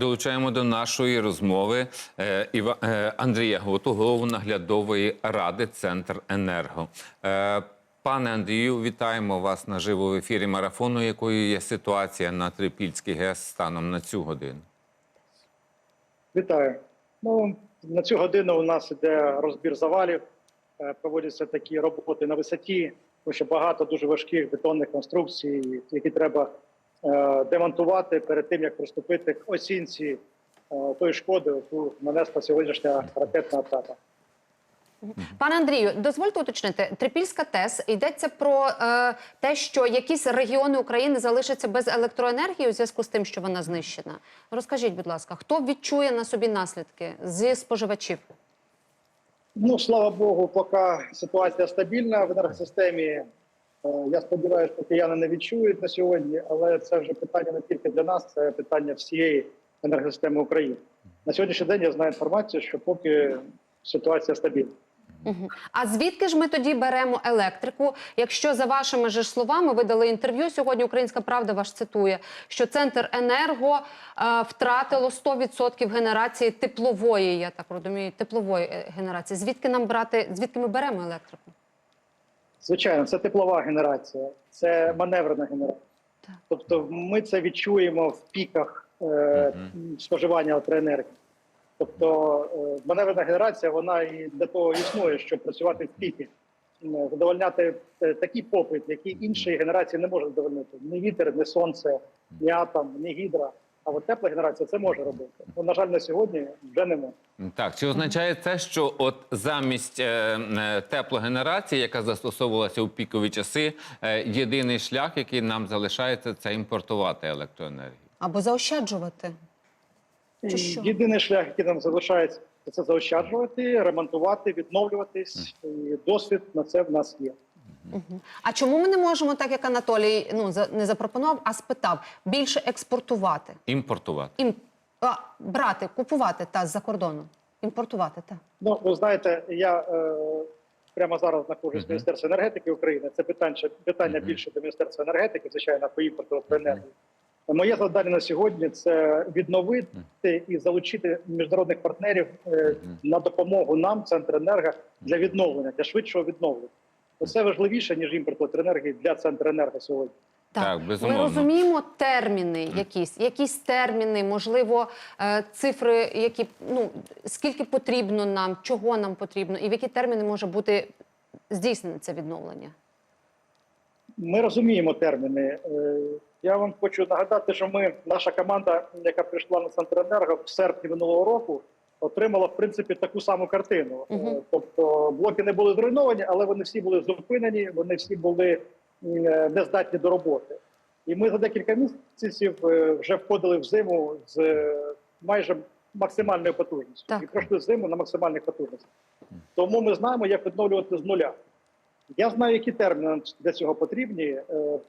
Долучаємо до нашої розмови е, е, Андрія Готу, голову наглядової ради Центр Енерго. Е, пане Андрію, вітаємо вас наживо в ефірі марафону. Якою є ситуація на Трипільській ГЕС станом на цю годину? Вітаю. Ну на цю годину у нас іде розбір завалів. Проводяться такі роботи на висоті, тому що багато дуже важких бетонних конструкцій, які треба демонтувати перед тим, як приступити к оцінці е, тої шкоди, яку нанесла сьогоднішня ракетна атака. Пане Андрію, дозвольте уточнити, Трипільська ТЕС йдеться про е, те, що якісь регіони України залишаться без електроенергії у зв'язку з тим, що вона знищена. Розкажіть, будь ласка, хто відчує на собі наслідки зі споживачів? Ну слава Богу, поки ситуація стабільна в енергосистемі. Е, Я сподіваюся, що кияни не відчують на сьогодні, але це вже питання не тільки для нас, це питання всієї енергосистеми України. На сьогоднішній день я знаю інформацію, що поки ситуація стабільна. А звідки ж ми тоді беремо електрику? Якщо за вашими ж словами ви дали інтерв'ю сьогодні, Українська Правда ваш цитує, що центр енерго е, втратило 100% генерації теплової, я так розумію, теплової е, генерації. Звідки нам брати, звідки ми беремо електрику? Звичайно, це теплова генерація, це маневрена генерація. Так. Тобто, ми це відчуємо в піках е, споживання електроенергії. Тобто, е, маневрена генерація вона і для того існує, щоб працювати в піки, задовольняти е, такий попит, який інші генерації не можуть задовольнити. Ні вітер, ні сонце, ні атом, ні гідра. А от тепла генерація це може робити. Ну, на жаль, на сьогодні вже не може. Так, чи означає це, що от замість е, е, теплогенерації, яка застосовувалася у пікові часи, е, єдиний шлях, який нам залишається, це імпортувати електроенергію? Або заощаджувати? Чи що? Єдиний шлях, який нам залишається, це заощаджувати, ремонтувати, відновлюватись. І досвід на це в нас є. А чому ми не можемо, так як Анатолій ну за- не запропонував, а спитав більше експортувати? Імпортувати. Ім а, брати, купувати та з-за кордону, імпортувати та Ну, ви знаєте, я е, прямо зараз знаходжусь в Мгм. Міністерстві енергетики України. Це питання, питання Мгм. більше до Міністерства енергетики, звичайно, по імпорту електроенергії. Моє завдання на сьогодні це відновити і залучити міжнародних партнерів е, на допомогу нам, центр енерго, для відновлення, для швидшого відновлення. Це важливіше ніж імпорт електроенергії для центру енерго сьогодні. Так, Ми безумовно. розуміємо терміни, якісь, якісь терміни, можливо, е, цифри, які ну скільки потрібно нам, чого нам потрібно, і в які терміни може бути здійснене це відновлення. Ми розуміємо терміни. Е, Я вам хочу нагадати, що ми, наша команда, яка прийшла на Центренерго в серпні минулого року, отримала в принципі таку саму картину. Мгм. Тобто блоки не були зруйновані, але вони всі були зупинені, вони всі були е, нездатні до роботи. І ми за декілька місяців е, вже входили в зиму з майже максимальною потужністю Так. і пройшли зиму на максимальних потужностях. Тому ми знаємо, як відновлювати з нуля. Я знаю, які терміни для цього потрібні,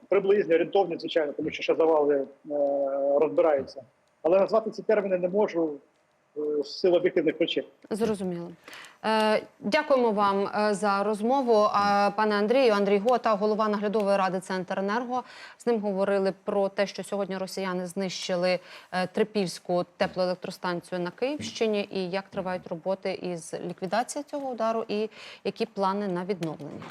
приблизні, орієнтовні, звичайно, тому що ще завали розбираються. Але назвати ці терміни не можу сил об'єктивних причин. Зрозуміло. Е, дякуємо вам е, за розмову. Пане Андрію, Андрій Гота, голова наглядової ради Центр Енерго. З ним говорили про те, що сьогодні росіяни знищили е, Трипільську теплоелектростанцію на Київщині, і як тривають роботи із ліквідації цього удару, і які плани на відновлення.